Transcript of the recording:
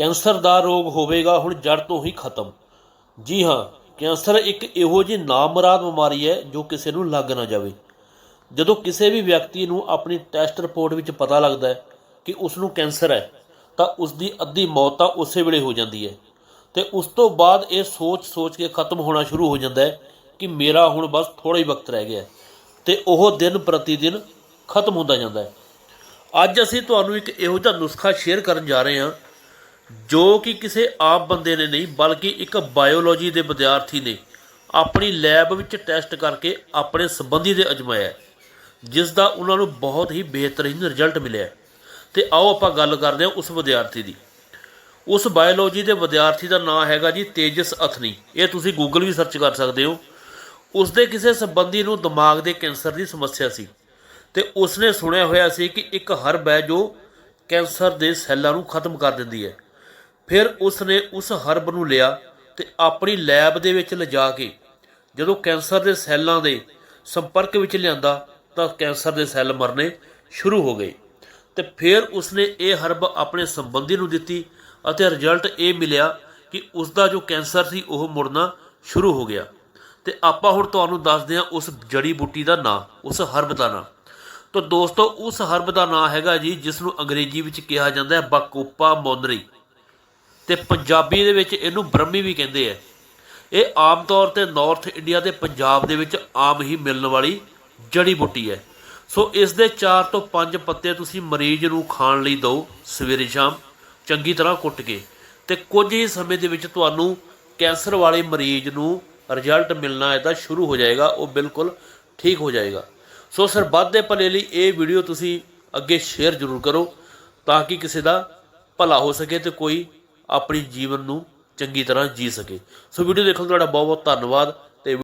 Cancer ਦਾ ਰੋਗ ਹੋਵੇਗਾ, ਹੁਣ ਜੜ ਤੋਂ ਹੀ ਖਤਮ। ਜੀ ਹਾਂ, ਕੈਂਸਰ ਇੱਕ ਇਹੋ ਜਿਹੀ ਨਾਮਰਾਦ ਬਿਮਾਰੀ ਹੈ ਜੋ ਕਿਸੇ ਨੂੰ ਲੱਗ ਨਾ ਜਾਵੇ। ਜਦੋਂ ਕਿਸੇ ਵੀ ਵਿਅਕਤੀ ਨੂੰ ਆਪਣੀ ਟੈਸਟ ਰਿਪੋਰਟ ਵਿੱਚ ਪਤਾ ਲੱਗਦਾ ਹੈ ਕਿ ਉਸ ਨੂੰ ਕੈਂਸਰ ਹੈ, ਤਾਂ ਉਸ ਦੀ ਅੱਧੀ ਮੌਤ ਤਾਂ ਉਸੇ ਵੇਲੇ ਹੋ ਜਾਂਦੀ ਹੈ। ਤੇ ਉਸ ਤੋਂ ਬਾਅਦ ਇਹ ਸੋਚ-ਸੋਚ ਕੇ ਖਤਮ ਹੋਣਾ ਸ਼ੁਰੂ ਹੋ ਜਾਂਦਾ ਹੈ ਕਿ ਮੇਰਾ ਹੁਣ ਬਸ ਥੋੜਾ ਹੀ ਵਕਤ ਰਹਿ ਗਿਆ ਹੈ ਤੇ ਉਹ ਦਿਨ ਪ੍ਰਤੀ ਦਿਨ ਖਤਮ ਹੁੰਦਾ ਜਾਂਦਾ ਹੈ। ਅੱਜ ਅਸੀਂ ਤੁਹਾਨੂੰ ਇੱਕ ਇਹੋ ਜਿਹਾ ਨੁਸਖਾ ਸ਼ੇਅਰ ਕਰਨ ਜਾ ਰਹੇ ਹਾਂ ਜੋ ਕਿ ਕਿਸੇ ਆਪ ਬੰਦੇ ਨੇ ਨਹੀਂ, ਬਲਕਿ ਇੱਕ ਬਾਇਓਲੋਜੀ ਦੇ ਵਿਦਿਆਰਥੀ ਨੇ ਆਪਣੀ ਲੈਬ ਵਿੱਚ ਟੈਸਟ ਕਰਕੇ ਆਪਣੇ ਸੰਬੰਧੀ ਦੇ ਅਜਮਾਇਆ ਜਿਸ ਦਾ ਉਹਨਾਂ ਨੂੰ ਬਹੁਤ ਹੀ ਬਿਹਤਰੀਨ ਰਿਜ਼ਲਟ ਮਿਲਿਆ ਹੈ। ਤੇ ਆਓ ਆਪਾਂ ਗੱਲ ਕਰਦੇ ਹਾਂ ਉਸ ਵਿਦਿਆਰਥੀ ਦੀ। ਉਸ ਬਾਇਓਲੋਜੀ ਦੇ ਵਿਦਿਆਰਥੀ ਦਾ ਨਾਮ ਹੈਗਾ ਜੀ ਤੇਜਸ ਅਥਨੀ। ਇਹ ਤੁਸੀਂ ਗੂਗਲ ਵੀ ਸਰਚ ਕਰ ਸਕਦੇ ਹੋ। ਉਸ ਦੇ ਕਿਸੇ ਸੰਬੰਧੀ ਨੂੰ ਦਿਮਾਗ ਦੇ ਕੈਂਸਰ ਦੀ ਸਮੱਸਿਆ ਸੀ ਤੇ ਉਸਨੇ ਸੁਣਿਆ ਹੋਇਆ ਸੀ ਕਿ ਇੱਕ ਹਰਬ ਹੈ ਜੋ ਕੈਂਸਰ ਦੇ ਸੈੱਲਾਂ ਨੂੰ ਖਤਮ ਕਰ ਦਿੰਦੀ ਹੈ। ਫਿਰ ਉਸਨੇ ਉਸ ਹਰਬ ਨੂੰ ਲਿਆ ਤੇ ਆਪਣੀ ਲੈਬ ਦੇ ਵਿੱਚ ਲਿਜਾ ਕੇ ਜਦੋਂ ਕੈਂਸਰ ਦੇ ਸੈੱਲਾਂ ਦੇ ਸੰਪਰਕ ਵਿੱਚ ਲਿਆਂਦਾ ਤਾਂ ਕੈਂਸਰ ਦੇ ਸੈੱਲ ਮਰਨੇ ਸ਼ੁਰੂ ਹੋ ਗਏ ਤੇ ਫਿਰ ਉਸਨੇ ਇਹ ਹਰਬ ਆਪਣੇ ਸੰਬੰਧੀ ਨੂੰ ਦਿੱਤੀ ਅਤੇ ਰਿਜ਼ਲਟ ਇਹ ਮਿਲਿਆ ਕਿ ਉਸ ਦਾ ਜੋ ਕੈਂਸਰ ਸੀ ਉਹ ਮੁੜਨਾ ਸ਼ੁਰੂ ਹੋ ਗਿਆ। ਤੇ ਆਪਾਂ ਹੁਣ ਤੁਹਾਨੂੰ ਦੱਸਦੇ ਹਾਂ ਉਸ ਜੜੀ ਬੂਟੀ ਦਾ ਨਾਂ, ਉਸ ਹਰਬ ਦਾ ਨਾਂ। ਤਾਂ ਦੋਸਤੋ, ਉਸ ਹਰਬ ਦਾ ਨਾਂ ਹੈਗਾ ਜੀ ਜਿਸ ਨੂੰ ਅੰਗਰੇਜ਼ੀ ਵਿੱਚ ਕਿਹਾ ਜਾਂਦਾ ਹੈ ਬਕੋਪਾ ਮੋਨਰੀ। ਤੇ ਪੰਜਾਬੀ ਦੇ ਵਿੱਚ ਇਹਨੂੰ ਬ੍ਰਹਮੀ ਵੀ ਕਹਿੰਦੇ ਆ। ਇਹ ਆਮ ਤੌਰ ਤੇ ਨਾਰਥ ਇੰਡੀਆ ਤੇ ਪੰਜਾਬ ਦੇ ਵਿੱਚ ਆਮ ਹੀ ਮਿਲਣ ਵਾਲੀ ਜੜੀ ਬੂਟੀ ਹੈ। ਸੋ ਇਸ ਦੇ 4 ਤੋਂ 5 ਪੱਤੇ ਤੁਸੀਂ ਮਰੀਜ਼ ਨੂੰ ਖਾਣ ਲਈ ਦਿਓ ਸਵੇਰੇ ਸ਼ਾਮ, ਚੰਗੀ ਤਰ੍ਹਾਂ ਕੁੱਟ ਕੇ। ਤੇ ਕੁਝ ਹੀ ਸਮੇਂ ਦੇ ਵਿੱਚ ਤੁਹਾਨੂੰ ਕੈਂਸਰ ਵਾਲੇ ਮਰੀਜ਼ ਨੂੰ ਰਿਜ਼ਲਟ ਮਿਲਣਾ ਇਹਦਾ ਸ਼ੁਰੂ ਹੋ ਜਾਏਗਾ, ਉਹ ਬਿਲਕੁਲ ਠੀਕ ਹੋ ਜਾਏਗਾ। ਸੋ ਸਰ ਦੇ ਭਲੇ ਲਈ ਇਹ ਵੀਡੀਓ ਤੁਸੀਂ ਅੱਗੇ ਸ਼ੇਅਰ ਜ਼ਰੂਰ ਕਰੋ ਤਾਂ ਕਿ ਕਿਸੇ ਦਾ ਭਲਾ ਹੋ ਸਕੇ ਤੇ ਕੋਈ ਆਪਣੀ ਜੀਵਨ ਨੂੰ ਚੰਗੀ ਤਰ੍ਹਾਂ ਜੀ ਸਕੇ। ਸੋ ਵੀਡੀਓ ਦੇਖਣ ਦਾ ਤੁਹਾਡਾ ਬਹੁਤ ਬਹੁਤ ਧੰਨਵਾਦ।